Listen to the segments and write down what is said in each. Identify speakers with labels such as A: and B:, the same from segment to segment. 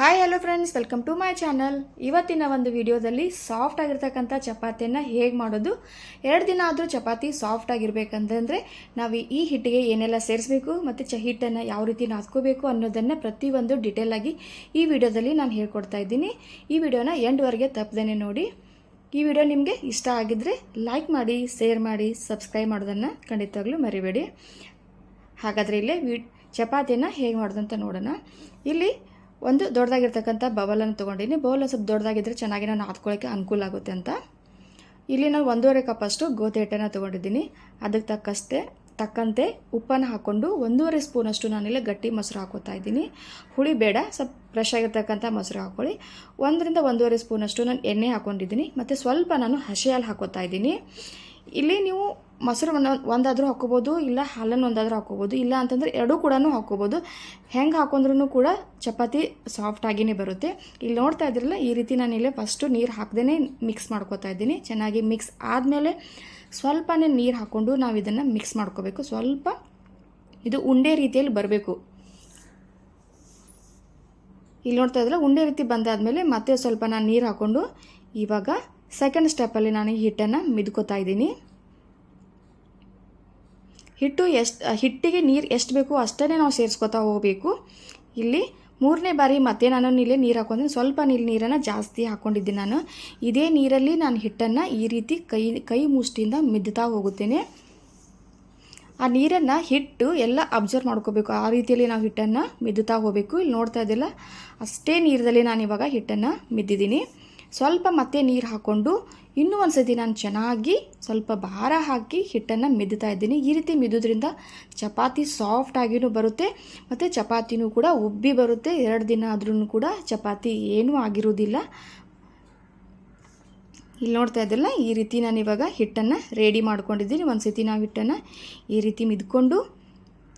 A: Hi hello friends welcome to my channel ಇವತ್ತಿನ ಒಂದು ವಿಡಿಯೋದಲ್ಲಿ ಸಾಫ್ಟ್ ಆಗಿರ್ತಕ್ಕಂಥ ಚಪಾತಿಯನ್ನು ಹೇಗೆ ಮಾಡೋದು? ಎರಡು ದಿನ ಆದರೂ ಚಪಾತಿ ಸಾಫ್ಟ್ ಆಗಿರಬೇಕಂದ್ರೆ ನಾವು ಈ ಹಿಟ್ಟಿಗೆ ಏನೆಲ್ಲ ಸೇರಿಸಬೇಕು ಮತ್ತು ಚ ಹಿಟ್ಟನ್ನು ಯಾವ ರೀತಿ ನಾದ್ಕೋಬೇಕು ಅನ್ನೋದನ್ನು ಪ್ರತಿಯೊಂದು ಡಿಟೇಲ್ ಆಗಿ ಈ ವಿಡಿಯೋದಲ್ಲಿ ನಾನು ಹೇಳ್ಕೊಡ್ತಾ ಇದ್ದೀನಿ. ಈ ವಿಡಿಯೋನ ಎಂಡ್ವರೆಗೆ ತಪ್ಪದೇ ನೋಡಿ. ಈ ವಿಡಿಯೋ ನಿಮಗೆ ಇಷ್ಟ ಆಗಿದ್ದರೆ ಲೈಕ್ ಮಾಡಿ ಶೇರ್ ಮಾಡಿ ಸಬ್ಸ್ಕ್ರೈಬ್ ಮಾಡೋದನ್ನು ಖಂಡಿತವಾಗ್ಲೂ ಮರಿಬೇಡಿ. ಹಾಗಾದರೆ ಇಲ್ಲೇ ವಿ ಚಪಾತಿಯನ್ನು ಹೇಗೆ ಮಾಡೋದಂತ ನೋಡೋಣ. ಇಲ್ಲಿ ಒಂದು ದೊಡ್ಡದಾಗಿರ್ತಕ್ಕಂಥ ಬೌಲನ್ನು ತೊಗೊಂಡಿನಿ. ಬೌಲ್ ಸ್ವಲ್ಪ ದೊಡ್ಡದಾಗಿದ್ದರೆ ಚೆನ್ನಾಗಿ ನಾನು ಹಾತ್ಕೊಳ್ಳೋಕೆ ಅನುಕೂಲ ಆಗುತ್ತೆ ಅಂತ. ಇಲ್ಲಿ ನಾನು ಒಂದೂವರೆ ಕಪ್ಪಷ್ಟು ಗೋಧಿ ಹಿಟ್ಟನ್ನು ತೊಗೊಂಡಿದ್ದೀನಿ. ಅದಕ್ಕೆ ತಕ್ಕಷ್ಟೇ, ತಕ್ಕಂತೆ ಉಪ್ಪನ್ನು ಹಾಕ್ಕೊಂಡು ಒಂದೂವರೆ ಸ್ಪೂನಷ್ಟು ನಾನಿಲ್ಲಿ ಗಟ್ಟಿ ಮೊಸರು ಹಾಕೋತಾ ಇದ್ದೀನಿ. ಹುಳಿ ಬೇಡ, ಸ್ವಲ್ಪ ಫ್ರೆಶ್ ಆಗಿರ್ತಕ್ಕಂಥ ಮೊಸರು ಹಾಕ್ಕೊಳ್ಳಿ. ಒಂದರಿಂದ ಒಂದೂವರೆ ಸ್ಪೂನಷ್ಟು ನಾನು ಎಣ್ಣೆ ಹಾಕ್ಕೊಂಡಿದ್ದೀನಿ. ಮತ್ತು ಸ್ವಲ್ಪ ನಾನು ಹಸಿ ಹಾಲು ಹಾಕೋತಾ ಇದ್ದೀನಿ. ಇಲ್ಲಿ ನೀವು ಮೊಸರು ಒಂದು ಒಂದಾದರೂ ಹಾಕೋಬೋದು, ಇಲ್ಲ ಹಾಲನ್ನು ಒಂದಾದರೂ ಹಾಕೋಬೋದು, ಇಲ್ಲ ಅಂತಂದರೆ ಎರಡೂ ಕೂಡ ಹಾಕೋಬೋದು. ಹೆಂಗೆ ಹಾಕೊಂಡ್ರೂ ಕೂಡ ಚಪಾತಿ ಸಾಫ್ಟಾಗಿಯೇ ಬರುತ್ತೆ. ಇಲ್ಲಿ ನೋಡ್ತಾ ಇದ್ರಲ್ಲ, ಈ ರೀತಿ ನಾನು ಇಲ್ಲೇ ಫಸ್ಟು ನೀರು ಹಾಕ್ದೇ ಮಿಕ್ಸ್ ಮಾಡ್ಕೋತಾ ಇದ್ದೀನಿ. ಚೆನ್ನಾಗಿ ಮಿಕ್ಸ್ ಆದಮೇಲೆ ಸ್ವಲ್ಪನೇ ನೀರು ಹಾಕ್ಕೊಂಡು ನಾವು ಇದನ್ನು ಮಿಕ್ಸ್ ಮಾಡ್ಕೋಬೇಕು. ಸ್ವಲ್ಪ ಇದು ಉಂಡೆ ರೀತಿಯಲ್ಲಿ ಬರಬೇಕು. ಇಲ್ಲಿ ನೋಡ್ತಾ ಇದ್ರೆ ಉಂಡೆ ರೀತಿ ಬಂದಾದಮೇಲೆ ಮತ್ತೆ ಸ್ವಲ್ಪ ನಾನು ನೀರು ಹಾಕ್ಕೊಂಡು ಇವಾಗ ಸೆಕೆಂಡ್ ಸ್ಟೆಪ್ಪಲ್ಲಿ ನಾನು ಹಿಟ್ಟನ್ನು ಮಿದ್ಕೋತಾ ಇದ್ದೀನಿ. ಹಿಟ್ಟು ಎಷ್ಟು ಹಿಟ್ಟಿಗೆ ನೀರು ಎಷ್ಟು ಬೇಕು ಅಷ್ಟೇ ನಾವು ಸೇರಿಸ್ಕೊತಾ ಹೋಗಬೇಕು. ಇಲ್ಲಿ ಮೂರನೇ ಬಾರಿ ಮತ್ತೆ ನಾನು ಇಲ್ಲಿ ನೀರು ಹಾಕೊಂಡಿದ್ದೀನಿ ಸ್ವಲ್ಪ ನೀರು, ನೀರನ್ನು ಜಾಸ್ತಿ ಹಾಕ್ಕೊಂಡಿದ್ದೀನಿ ನಾನು. ಇದೇ ನೀರಲ್ಲಿ ನಾನು ಹಿಟ್ಟನ್ನು ಈ ರೀತಿ ಕೈ ಕೈ ಮುಷ್ಟಿಯಿಂದ ಮಿದ್ದುತ್ತಾ ಹೋಗುತ್ತೇನೆ. ಆ ನೀರನ್ನು ಹಿಟ್ಟು ಎಲ್ಲ ಅಬ್ಸರ್ವ್ ಮಾಡ್ಕೋಬೇಕು. ಆ ರೀತಿಯಲ್ಲಿ ನಾವು ಹಿಟ್ಟನ್ನು ಮಿದ್ದುತ್ತಾ ಹೋಗಬೇಕು. ಇಲ್ಲಿ ನೋಡ್ತಾ ಇದ್ದಿಲ್ಲ ಅಷ್ಟೇ ನೀರದಲ್ಲಿ ನಾನು ಇವಾಗ ಹಿಟ್ಟನ್ನು ಮಿದ್ದಿದ್ದೀನಿ. ಸ್ವಲ್ಪ ಮತ್ತೆ ನೀರು ಹಾಕ್ಕೊಂಡು ಇನ್ನೂ ಒಂದು ಸತಿ ನಾನು ಚೆನ್ನಾಗಿ ಸ್ವಲ್ಪ ಭಾರ ಹಾಕಿ ಹಿಟ್ಟನ್ನು ಮಿದ್ದುತ್ತಾ ಇದ್ದೀನಿ. ಈ ರೀತಿ ಮಿದ್ದೋದ್ರಿಂದ ಚಪಾತಿ ಸಾಫ್ಟ್ ಆಗಿಯೂ ಬರುತ್ತೆ ಮತ್ತು ಚಪಾತಿನೂ ಕೂಡ ಉಬ್ಬಿ ಬರುತ್ತೆ. ಎರಡು ದಿನ ಆದ್ರೂ ಕೂಡ ಚಪಾತಿ ಏನೂ ಆಗಿರೋದಿಲ್ಲ. ಇಲ್ಲಿ ನೋಡ್ತಾ ಇದ್ದಲ್ಲ ಈ ರೀತಿ ನಾನು ಇವಾಗ ಹಿಟ್ಟನ್ನು ರೆಡಿ ಮಾಡ್ಕೊಂಡಿದ್ದೀನಿ. ಒಂದು ಸತಿ ನಾವು ಹಿಟ್ಟನ್ನು ಈ ರೀತಿ ಮಿದ್ಕೊಂಡು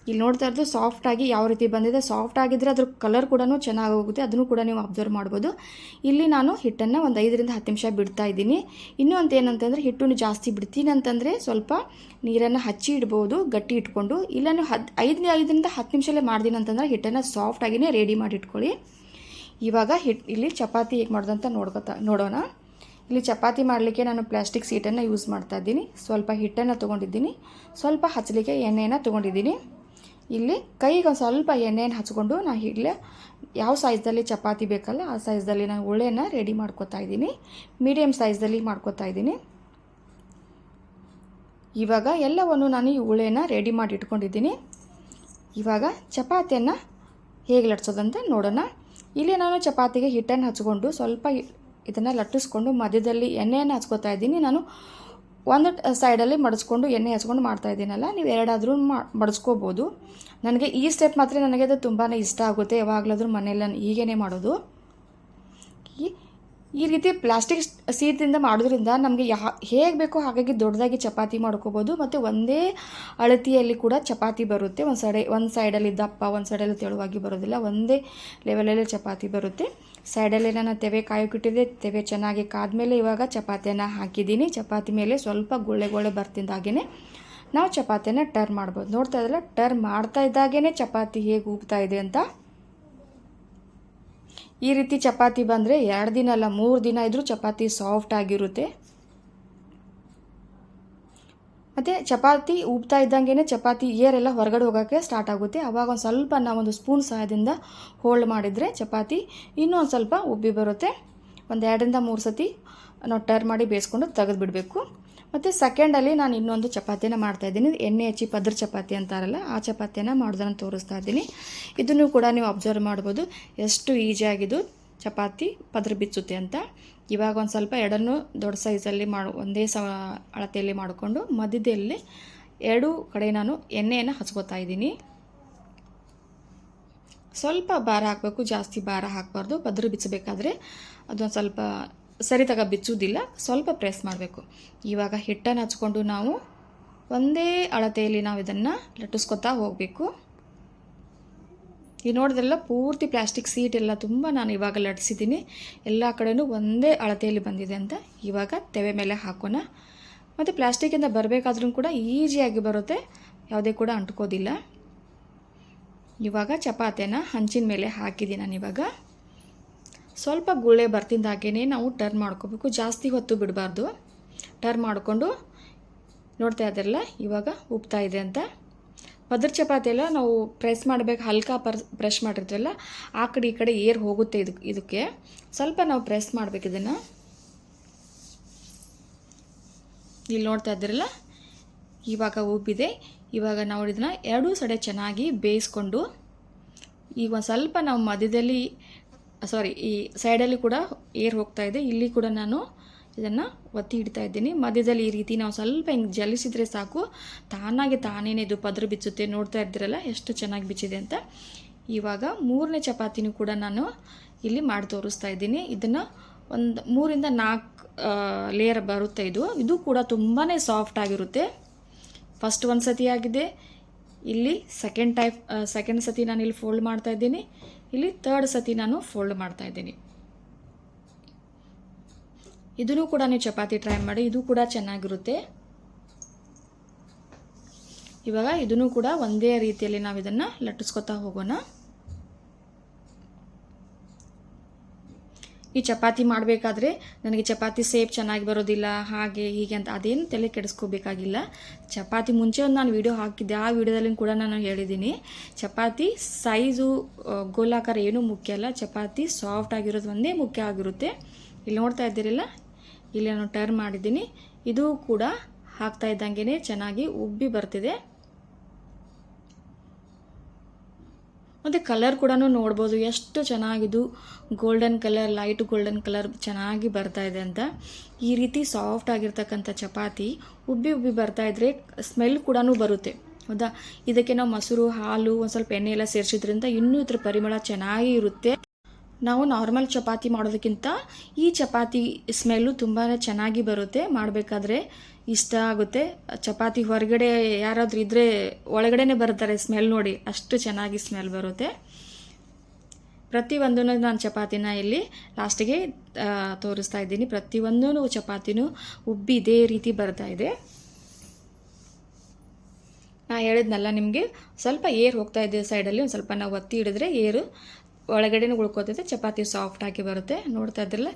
A: ಇಲ್ಲಿ ನೋಡ್ತಾ ಇರೋದು ಸಾಫ್ಟಾಗಿ ಯಾವ ರೀತಿ ಬಂದಿದೆ? ಸಾಫ್ಟ್ ಆಗಿದ್ದರೆ ಅದ್ರ ಕಲರ್ ಕೂಡ ಚೆನ್ನಾಗಿ ಹೋಗುತ್ತೆ. ಅದನ್ನು ಕೂಡ ನೀವು ಅಬ್ಸರ್ವ್ ಮಾಡ್ಬೋದು. ಇಲ್ಲಿ ನಾನು ಹಿಟ್ಟನ್ನು ಒಂದು ಐದರಿಂದ ಹತ್ತು ನಿಮಿಷ ಬಿಡ್ತಾ ಇದ್ದೀನಿ. ಇನ್ನೂ ಅಂತ ಏನಂತಂದರೆ ಹಿಟ್ಟನ್ನು ಜಾಸ್ತಿ ಬಿಡ್ತೀನಿ ಅಂತಂದರೆ ಸ್ವಲ್ಪ ನೀರನ್ನು ಹಚ್ಚಿ ಇಡ್ಬೋದು, ಗಟ್ಟಿ ಇಟ್ಕೊಂಡು. ಇಲ್ಲ ನೀವು ಹದ್ ಐದು ಐದರಿಂದ ಹತ್ತು ನಿಮಿಷಲ್ಲೇ ಮಾಡ್ತೀನಿ ಅಂತಂದರೆ ಹಿಟ್ಟನ್ನು ಸಾಫ್ಟಾಗಿಯೇ ರೆಡಿ ಮಾಡಿ ಇಟ್ಕೊಳ್ಳಿ. ಇವಾಗ ಹಿಟ್, ಇಲ್ಲಿ ಚಪಾತಿ ಹೇಗೆ ಮಾಡೋದಂತ ನೋಡ್ಕೊತಾ, ನೋಡೋಣ. ಇಲ್ಲಿ ಚಪಾತಿ ಮಾಡಲಿಕ್ಕೆ ನಾನು ಪ್ಲಾಸ್ಟಿಕ್ ಸೀಟನ್ನು ಯೂಸ್ ಮಾಡ್ತಾ ಇದ್ದೀನಿ. ಸ್ವಲ್ಪ ಹಿಟ್ಟನ್ನು ತೊಗೊಂಡಿದ್ದೀನಿ. ಸ್ವಲ್ಪ ಹಚ್ಚಲಿಕ್ಕೆ ಎಣ್ಣೆಯನ್ನು ತೊಗೊಂಡಿದ್ದೀನಿ. ಇಲ್ಲಿ ಕೈಗೆ ಒಂದು ಸ್ವಲ್ಪ ಎಣ್ಣೆಯನ್ನು ಹಚ್ಕೊಂಡು ನಾನು ಇಲ್ಲೇ ಯಾವ ಸೈಜ್ದಲ್ಲಿ ಚಪಾತಿ ಬೇಕಲ್ಲ ಆ ಸೈಜ್ದಲ್ಲಿ ನಾನು ಉಳ್ಳೆನ ರೆಡಿ ಮಾಡ್ಕೋತಾ ಇದ್ದೀನಿ. ಮೀಡಿಯಮ್ ಸೈಜ್ದಲ್ಲಿ ಮಾಡ್ಕೊತಾ ಇದ್ದೀನಿ. ಇವಾಗ ಎಲ್ಲವನ್ನು ನಾನು ಈ ಉಳ್ಳೆನ ರೆಡಿ ಮಾಡಿ ಇಟ್ಕೊಂಡಿದ್ದೀನಿ. ಇವಾಗ ಚಪಾತಿಯನ್ನು ಹೇಗೆ ಲಟ್ಸೋದಂತ ನೋಡೋಣ. ಇಲ್ಲಿ ನಾನು ಚಪಾತಿಗೆ ಹಿಟ್ಟನ್ನು ಹಚ್ಕೊಂಡು ಸ್ವಲ್ಪ ಇದನ್ನು ಲಟ್ಟಿಸ್ಕೊಂಡು ಮಧ್ಯದಲ್ಲಿ ಎಣ್ಣೆಯನ್ನು ಹಚ್ಕೋತಾ ಇದ್ದೀನಿ. ನಾನು ಒಂದು ಸೈಡಲ್ಲಿ ಮಡಿಸ್ಕೊಂಡು ಎಣ್ಣೆ ಹಚ್ಕೊಂಡು ಮಾಡ್ತಾ ಇದ್ದೀನಲ್ಲ, ನೀವು ಎರಡಾದರೂ ಮಡಿಸ್ಕೋಬೋದು ನನಗೆ ಈ ಸ್ಟೆಪ್ ಮಾತ್ರ ನನಗೆ ಅದು ತುಂಬಾ ಇಷ್ಟ ಆಗುತ್ತೆ. ಯಾವಾಗಲಾದ್ರೂ ಮನೇಲಿ ನಾನು ಹೀಗೇ ಮಾಡೋದು ಈ ರೀತಿ ಪ್ಲಾಸ್ಟಿಕ್ ಸೀಟಿಂದ ಮಾಡೋದ್ರಿಂದ ನಮಗೆ ಯಾ, ಹೇಗೆ ಬೇಕೋ ಹಾಗಾಗಿ ದೊಡ್ಡದಾಗಿ ಚಪಾತಿ ಮಾಡ್ಕೋಬೋದು ಮತ್ತು ಒಂದೇ ಅಳತಿಯಲ್ಲಿ ಕೂಡ ಚಪಾತಿ ಬರುತ್ತೆ. ಒಂದು ಸೈಡೆ, ಒಂದು ಸೈಡಲ್ಲಿ ದಪ್ಪ, ಒಂದು ಸೈಡಲ್ಲಿ ತೆಳುವಾಗಿ ಬರೋದಿಲ್ಲ, ಒಂದೇ ಲೆವೆಲಲ್ಲೇ ಚಪಾತಿ ಬರುತ್ತೆ. ಸೈಡಲ್ಲಿ ನಾನು ತೆವೆ ಕಾಯೋಕ್ಕಿಟ್ಟಿದ್ದೆ ತೆವೆ ಚೆನ್ನಾಗಿ ಕಾದ್ಮೇಲೆ ಇವಾಗ ಚಪಾತಿಯನ್ನು ಹಾಕಿದ್ದೀನಿ. ಚಪಾತಿ ಮೇಲೆ ಸ್ವಲ್ಪ ಗುಳ್ಳೆ ಗುಳ್ಳೆ ಬರ್ತಿದ್ದಾಗೇ ನಾವು ಚಪಾತಿಯನ್ನು ಟರ್ನ್ ಮಾಡ್ಬೋದು. ನೋಡ್ತಾ ಇದ್ದಲ್ಲ ಟರ್ನ್ ಮಾಡ್ತಾ ಇದ್ದಾಗೇ ಚಪಾತಿ ಹೇಗೆ ಉಬ್ತಾ ಇದೆ ಅಂತ ಈ ರೀತಿ ಚಪಾತಿ ಬಂದರೆ ಎರಡು ದಿನ ಅಲ್ಲ, ಮೂರು ದಿನ ಇದ್ದರೂ ಚಪಾತಿ ಸಾಫ್ಟ್ ಆಗಿರುತ್ತೆ. ಮತ್ತು ಚಪಾತಿ ಉಬ್ತಾ ಇದ್ದಂಗೆ ಚಪಾತಿ ಏರೆಲ್ಲ ಹೊರಗಡೆ ಹೋಗೋಕ್ಕೆ ಸ್ಟಾರ್ಟ್ ಆಗುತ್ತೆ. ಆವಾಗ ಒಂದು ಸ್ವಲ್ಪ ಒಂದು ಸ್ಪೂನ್ ಸಹಾಯದಿಂದ ಹೋಲ್ಡ್ ಮಾಡಿದರೆ ಚಪಾತಿ ಇನ್ನೂ ಸ್ವಲ್ಪ ಉಬ್ಬಿ ಬರುತ್ತೆ. ಒಂದು ಎರಡರಿಂದ ಮೂರು ಸತಿ ನಾವು ಟರ್ ಮಾಡಿ ಬೇಯಿಸ್ಕೊಂಡು ತೆಗೆದು ಬಿಡಬೇಕು ಮತ್ತು ಸೆಕೆಂಡಲ್ಲಿ ನಾನು ಇನ್ನೊಂದು ಚಪಾತಿನ ಮಾಡ್ತಾಯಿದ್ದೀನಿ ಎಣ್ಣೆ ಹಚ್ಚಿ ಪದ್ರ ಚಪಾತಿ ಅಂತಾರಲ್ಲ, ಆ ಚಪಾತಿಯನ್ನು ಮಾಡೋದನ್ನು ತೋರಿಸ್ತಾ ಇದ್ದೀನಿ. ಇದನ್ನು ಕೂಡ ನೀವು ಅಬ್ಸರ್ವ್ ಮಾಡ್ಬೋದು. ಎಷ್ಟು ಈಸಿಯಾಗಿದ್ದು ಚಪಾತಿ ಪದ್ರ ಬಿಚ್ಚುತ್ತೆ ಅಂತ. ಇವಾಗ ಒಂದು ಸ್ವಲ್ಪ ಎರಡನ್ನೂ ದೊಡ್ಡ ಸೈಜಲ್ಲಿ ಮಾಡಿ, ಒಂದೇ ಸ, ಅಳತೆಯಲ್ಲಿ ಮಾಡಿಕೊಂಡು ಮಧ್ಯದಲ್ಲಿ ಎರಡು ಕಡೆ ನಾನು ಎಣ್ಣೆಯನ್ನು ಹಚ್ಕೋತಾ ಇದ್ದೀನಿ. ಸ್ವಲ್ಪ ಭಾರ ಹಾಕಬೇಕು, ಜಾಸ್ತಿ ಭಾರ ಹಾಕಬಾರ್ದು. ಪದ್ರ ಬಿಚ್ಚಬೇಕಾದ್ರೆ ಅದೊಂದು ಸ್ವಲ್ಪ ಸರಿ ತಗ ಬಿಚ್ಚೋದಿಲ್ಲ ಸ್ವಲ್ಪ ಪ್ರೆಸ್ ಮಾಡಬೇಕು. ಇವಾಗ ಹಿಟ್ಟನ್ನು ಹಚ್ಕೊಂಡು ನಾವು ಒಂದೇ ಅಳತೆಯಲ್ಲಿ ನಾವು ಇದನ್ನು ಲಟ್ಟಿಸ್ಕೊತಾ ಹೋಗಬೇಕು. ಈ ನೋಡಿದ್ರೆಲ್ಲ, ಪೂರ್ತಿ ಪ್ಲಾಸ್ಟಿಕ್ ಸೀಟ್ ಎಲ್ಲ ತುಂಬ ನಾನು ಇವಾಗ ಲಟ್ಸಿದ್ದೀನಿ ಎಲ್ಲ ಕಡೆಯೂ ಒಂದೇ ಅಳತೆಯಲ್ಲಿ ಬಂದಿದೆ ಅಂತ ಇವಾಗ ತೆವೆ ಮೇಲೆ ಹಾಕೋಣ. ಮತ್ತು ಪ್ಲಾಸ್ಟಿಕ್ಕಿಂದ ಬರಬೇಕಾದ್ರೂ ಕೂಡ ಈಸಿಯಾಗಿ ಬರುತ್ತೆ. ಯಾವುದೇ ಕೂಡ ಅಂಟ್ಕೋದಿಲ್ಲ. ಇವಾಗ ಚಪಾತಿನ ಹಂಚಿನ ಮೇಲೆ ಹಾಕಿದ್ದೀನಿ ನಾನು ಇವಾಗ ಸ್ವಲ್ಪ ಗುಳ್ಳೆ ಬರ್ತಿದ್ದಾಗೇ ನಾವು ಟರ್ನ್ ಮಾಡ್ಕೋಬೇಕು. ಜಾಸ್ತಿ ಹೊತ್ತು ಬಿಡಬಾರ್ದು. ಟರ್ನ್ ಮಾಡಿಕೊಂಡು ನೋಡ್ತಾ ಇದ್ದಿರಲ್ಲ, ಇವಾಗ ಉಪ್ತಾ ಇದೆ ಅಂತ. ಪದ್ರ ಚಪಾತಿ ಎಲ್ಲ ನಾವು ಪ್ರೆಸ್ ಮಾಡಬೇಕು. ಹಲ್ಕಾ ಪರ್ ಬ್ರಷ್ ಮಾಡಿರ್ತೀವಲ್ಲ, ಆ ಕಡೆ ಈ ಕಡೆ ಏರ್ ಹೋಗುತ್ತೆ ಇದಕ್ಕೆ ಇದಕ್ಕೆ. ಸ್ವಲ್ಪ ನಾವು ಪ್ರೆಸ್ ಮಾಡಬೇಕು ಇದನ್ನು. ಇಲ್ಲಿ ನೋಡ್ತಾ ಇದ್ದೀರಲ್ಲ, ಇವಾಗ ಉಬ್ಬಿದೆ ಇವಾಗ ನಾವು ಇದನ್ನು ಎರಡೂ ಸಡೆ ಚೆನ್ನಾಗಿ ಬೇಯಿಸ್ಕೊಂಡು ಈಗ ಒಂದು ಸ್ವಲ್ಪ ನಾವು ಮಧ್ಯದಲ್ಲಿ ಸಾರಿ ಈ ಸೈಡಲ್ಲಿ ಕೂಡ ಏರ್ ಹೋಗ್ತಾ ಇದೆ. ಇಲ್ಲಿ ಕೂಡ ನಾನು ಇದನ್ನು ಒತ್ತಿ ಇಡ್ತಾ ಇದ್ದೀನಿ. ಮಧ್ಯದಲ್ಲಿ ಈ ರೀತಿ ನಾವು ಸ್ವಲ್ಪ ಹಿಂಗೆ ಜಲಿಸಿದ್ರೆ ಸಾಕು. ತಾನಾಗೆ ತಾನೇ ಇದು ಪದ್ರ ಬಿಚ್ಚುತ್ತೆ. ನೋಡ್ತಾ ಇರ್ತೀರಲ್ಲ, ಎಷ್ಟು ಚೆನ್ನಾಗಿ ಬಿಚ್ಚಿದೆ ಅಂತ. ಇವಾಗ ಮೂರನೇ ಚಪಾತಿನೂ ಕೂಡ ನಾನು ಇಲ್ಲಿ ಮಾಡಿ ತೋರಿಸ್ತಾ ಇದ್ದೀನಿ. ಇದನ್ನು ಒಂದು ಮೂರಿಂದ ನಾಲ್ಕು ಲೇಯರ್ ಬರುತ್ತೆ ಇದು. ಇದು ಕೂಡ ತುಂಬಾ ಸಾಫ್ಟ್ ಆಗಿರುತ್ತೆ. ಫಸ್ಟ್ ಒಂದು ಸತಿ ಆಗಿದೆ. ಇಲ್ಲಿ ಸೆಕೆಂಡ್ ಟೈಪ್ ಸೆಕೆಂಡ್ ಸತಿ ನಾನು ಇಲ್ಲಿ ಫೋಲ್ಡ್ ಮಾಡ್ತಾ ಇದ್ದೀನಿ. ಇಲ್ಲಿ ತರ್ಡ್ ಸತಿ ನಾನು ಫೋಲ್ಡ್ ಮಾಡ್ತಾ ಇದ್ದೀನಿ. ಇದನ್ನು ಕೂಡ ನೀವು ಚಪಾತಿ ಟ್ರೈ ಮಾಡಿ, ಇದು ಕೂಡ ಚೆನ್ನಾಗಿರುತ್ತೆ. ಇವಾಗ ಇದನ್ನು ಕೂಡ ಒಂದೇ ರೀತಿಯಲ್ಲಿ ನಾವು ಇದನ್ನು ಲಟ್ಟಿಸ್ಕೊತಾ ಹೋಗೋಣ. ಈ ಚಪಾತಿ ಮಾಡಬೇಕಾದ್ರೆ ನನಗೆ ಚಪಾತಿ ಸೇಪ್ ಚೆನ್ನಾಗಿ ಬರೋದಿಲ್ಲ, ಹಾಗೆ ಹೀಗೆ ಅಂತ ಅದೇನು ತಲೆ ಕೆಡಿಸ್ಕೋಬೇಕಾಗಿಲ್ಲ. ಚಪಾತಿ ಮುಂಚೆ ಒಂದು ನಾನು ವೀಡಿಯೋ ಹಾಕಿದ್ದೆ, ಆ ವಿಡಿಯೋದಲ್ಲಿ ಕೂಡ ನಾನು ಹೇಳಿದ್ದೀನಿ. ಚಪಾತಿ ಸೈಜು ಗೋಲಾಕಾರ ಏನೂ ಮುಖ್ಯ ಅಲ್ಲ, ಚಪಾತಿ ಸಾಫ್ಟ್ ಆಗಿರೋದು ಒಂದೇ ಮುಖ್ಯ ಆಗಿರುತ್ತೆ. ಇಲ್ಲಿ ನೋಡ್ತಾ ಇದ್ದೀರಲ್ಲ, ಇಲ್ಲಿ ನಾನು ಟರ್ನ್ ಮಾಡಿದ್ದೀನಿ. ಇದು ಕೂಡ ಹಾಕ್ತಾ ಇದ್ದಂಗೆ ಚೆನ್ನಾಗಿ ಉಬ್ಬಿ ಬರ್ತಿದೆ. ಮತ್ತು ಕಲರ್ ಕೂಡ ನೋಡ್ಬೋದು. ಎಷ್ಟು ಚೆನ್ನಾಗಿದು golden colour light golden colour ಚೆನ್ನಾಗಿ ಬರ್ತಾ ಇದೆ ಅಂತ. ಈ ರೀತಿ ಸಾಫ್ಟ್ ಆಗಿರ್ತಕ್ಕಂಥ ಚಪಾತಿ ಉಬ್ಬಿ ಉಬ್ಬಿ ಬರ್ತಾ ಇದ್ರೆ ಸ್ಮೆಲ್ ಕೂಡ ಬರುತ್ತೆ. ಹೌದಾ? ಇದಕ್ಕೆ ನಾವು ಮೊಸರು, ಹಾಲು ಒಂದು ಸ್ವಲ್ಪ ಎಣ್ಣೆ ಎಲ್ಲ ಸೇರಿಸಿದ್ರಿಂದ ಇನ್ನೂ ಇದ್ರ ಪರಿಮಳ ಚೆನ್ನಾಗಿ ಇರುತ್ತೆ. ನಾವು ನಾರ್ಮಲ್ ಚಪಾತಿ ಮಾಡೋದಕ್ಕಿಂತ ಈ ಚಪಾತಿ ಸ್ಮೆಲ್ಲು ತುಂಬಾ ಚೆನ್ನಾಗಿ ಬರುತ್ತೆ, ಮಾಡಬೇಕಾದ್ರೆ ಇಷ್ಟ ಆಗುತ್ತೆ. ಚಪಾತಿ ಹೊರಗಡೆ ಯಾರಾದರೂ ಇದ್ದರೆ ಒಳಗಡೆನೆ ಬರ್ತಾರೆ ಸ್ಮೆಲ್ ನೋಡಿ, ಅಷ್ಟು ಚೆನ್ನಾಗಿ ಸ್ಮೆಲ್ ಬರುತ್ತೆ. ಪ್ರತಿಯೊಂದನ್ನು ನಾನು ಚಪಾತಿನ ಇಲ್ಲಿ ಲಾಸ್ಟಿಗೆ ತೋರಿಸ್ತಾ ಇದ್ದೀನಿ. ಪ್ರತಿಯೊಂದೂ ಚಪಾತಿನೂ ಉಬ್ಬಿ ಇದೇ ರೀತಿ ಬರ್ತಾ ಇದೆ. ನಾ ಹೇಳಿದ್ನಲ್ಲ ನಿಮಗೆ, ಸ್ವಲ್ಪ ಏರ್ ಹೋಗ್ತಾ ಇದೆ ಸೈಡಲ್ಲಿ, ಒಂದು ಸ್ವಲ್ಪ ನಾವು ಒತ್ತಿ ಹಿಡಿದ್ರೆ ಏರು ಒಳಗಡೆನೂ ಉಳ್ಕೋತೈತೆ, ಚಪಾತಿ ಸಾಫ್ಟ್ ಆಗಿ ಬರುತ್ತೆ. ನೋಡ್ತಾ ಇದ್ರಲ್ಲ,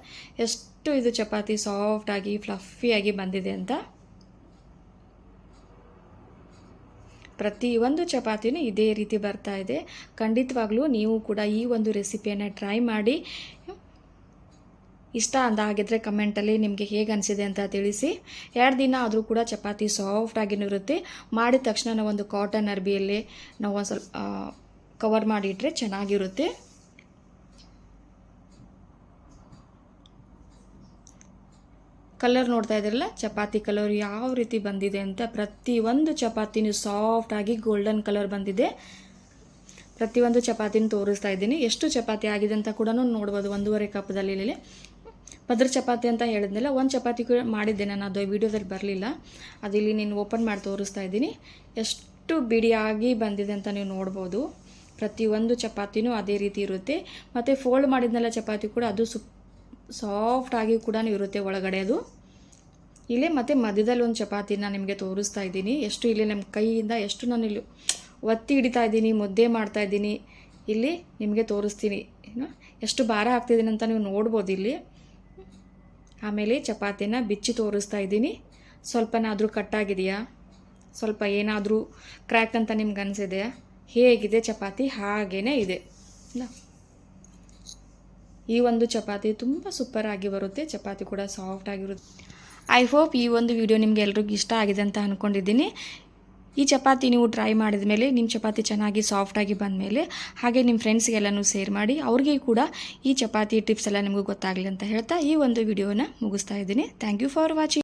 A: ಎಷ್ಟು ಇದು ಚಪಾತಿ ಸಾಫ್ಟ್ ಆಗಿ ಫ್ಲಫಿಯಾಗಿ ಬಂದಿದೆ ಅಂತ. ಪ್ರತಿಯೊಂದು ಚಪಾತಿನೂ ಇದೇ ರೀತಿ ಬರ್ತಾ ಇದೆ. ಖಂಡಿತವಾಗ್ಲೂ ನೀವು ಕೂಡ ಈ ಒಂದು ರೆಸಿಪಿಯನ್ನು ಟ್ರೈ ಮಾಡಿ. ಇಷ್ಟ ಅಂದಾಗಿದ್ದರೆ ಕಮೆಂಟಲ್ಲಿ ನಿಮಗೆ ಹೇಗೆ ಅನಿಸಿದೆ ಅಂತ ತಿಳಿಸಿ. ಎರಡು ದಿನ ಆದರೂ ಕೂಡ ಚಪಾತಿ ಸಾಫ್ಟ್ ಆಗಿನೂ ಇರುತ್ತೆ. ಮಾಡಿದ ತಕ್ಷಣ ನಾವೊಂದು ಕಾಟನ್ ಅರ್ಬಿಯಲ್ಲಿ ನಾವು ಒಂದು ಸ್ವಲ್ಪ ಕವರ್ ಮಾಡಿಟ್ರೆ ಚೆನ್ನಾಗಿರುತ್ತೆ. ಕಲರ್ ನೋಡ್ತಾ ಇದ್ದೀರಲ್ಲ? ಚಪಾತಿ ಕಲರ್ ಯಾವ ರೀತಿ ಬಂದಿದೆ ಅಂತ ಪ್ರತಿಯೊಂದು ಚಪಾತಿನೂ ಸಾಫ್ಟ್ ಆಗಿ ಗೋಲ್ಡನ್ ಕಲರ್ ಬಂದಿದೆ. ಪ್ರತಿಯೊಂದು ಚಪಾತಿನೂ ತೋರಿಸ್ತಾ ಇದ್ದೀನಿ. ಎಷ್ಟು ಚಪಾತಿ ಆಗಿದೆ ಅಂತ ಕೂಡ ನೋಡ್ಬೋದು ಒಂದೂವರೆ ಕಪ್ದಲ್ಲಿ ಪದ್ರ ಚಪಾತಿ ಅಂತ ಹೇಳಿದ್ನಲ್ಲ, ಒಂದು ಚಪಾತಿ ಕೂಡ ಮಾಡಿದ್ದೆ ನಾನು, ಅದು ವಿಡಿಯೋದಲ್ಲಿ ಬರಲಿಲ್ಲ. ಅದು ಇಲ್ಲಿ ನೀನು ಓಪನ್ ಮಾಡಿ ತೋರಿಸ್ತಾ ಇದ್ದೀನಿ. ಎಷ್ಟು ಬಿಡಿಯಾಗಿ ಬಂದಿದೆ ಅಂತ ನೀವು ನೋಡ್ಬೋದು. ಪ್ರತಿಯೊಂದು ಚಪಾತಿನೂ ಅದೇ ರೀತಿ ಇರುತ್ತೆ. ಮತ್ತು ಫೋಲ್ಡ್ ಮಾಡಿದ್ನಲ್ಲ ಚಪಾತಿ ಕೂಡ, ಅದು ಸುಪ್ ಸಾಫ್ಟ್ ಆಗಿ ಕೂಡ ಇರುತ್ತೆ ಒಳಗಡೆ ಅದು. ಇಲ್ಲೇ ಮತ್ತೆ ಮಧ್ಯದಲ್ಲಿ ಒಂದು ಚಪಾತಿನ ನಿಮಗೆ ತೋರಿಸ್ತಾ ಇದ್ದೀನಿ. ಎಷ್ಟು ಇಲ್ಲಿ ನಮ್ಮ ಕೈಯಿಂದ ಎಷ್ಟು ನಾನು ಇಲ್ಲಿ ಒತ್ತಿ ಹಿಡಿತಾ ಇದ್ದೀನಿ, ಮುದ್ದೆ ಮಾಡ್ತಾ ಇದ್ದೀನಿ. ಇಲ್ಲಿ ನಿಮಗೆ ತೋರಿಸ್ತೀನಿ. ಎಷ್ಟು ಭಾರ ಹಾಕ್ತಿದ್ದೀನಿ ಅಂತ ನೀವು ನೋಡ್ಬೋದು ಇಲ್ಲಿ. ಆಮೇಲೆ ಚಪಾತಿನ ಬಿಚ್ಚಿ ತೋರಿಸ್ತಾ ಇದ್ದೀನಿ. ಸ್ವಲ್ಪನಾದರೂ ಕಟ್ಟಾಗಿದೆಯಾ ಸ್ವಲ್ಪ ಏನಾದರೂ ಕ್ರ್ಯಾಕ್ ಅಂತ ನಿಮ್ಗೆ ಅನಿಸಿದೆಯಾ? ಹೇಗಿದೆ ಚಪಾತಿ? ಹಾಗೇ ಇದೆ? ಈ ಒಂದು ಚಪಾತಿ ತುಂಬ ಸೂಪರ್ ಆಗಿ ಬರುತ್ತೆ. ಚಪಾತಿ ಕೂಡ ಸಾಫ್ಟ್ ಆಗಿರುತ್ತೆ. ಐ ಹೋಪ್ ಈ ಒಂದು ವಿಡಿಯೋ ನಿಮಗೆ ಎಲ್ರಿಗೂ ಇಷ್ಟ ಆಗಿದೆ ಅಂತ ಅಂದ್ಕೊಂಡಿದ್ದೀನಿ ಈ ಚಪಾತಿ ನೀವು ಟ್ರೈ ಮಾಡಿದ ಮೇಲೆ ನಿಮ್ಮ ಚಪಾತಿ ಚೆನ್ನಾಗಿ ಸಾಫ್ಟಾಗಿ ಬಂದಮೇಲೆ, ಹಾಗೆ ನಿಮ್ಮ ಫ್ರೆಂಡ್ಸ್ಗೆಲ್ಲನೂ ಶೇರ್ ಮಾಡಿ, ಅವ್ರಿಗೆ ಕೂಡ ಈ ಚಪಾತಿ ಟಿಪ್ಸ್ ಎಲ್ಲ ನಿಮಗೂ ಗೊತ್ತಾಗಲಿ ಅಂತ ಹೇಳ್ತಾ ಈ ಒಂದು ವಿಡಿಯೋನ ಮುಗಿಸ್ತಾ ಇದ್ದೀನಿ. Thank you for watching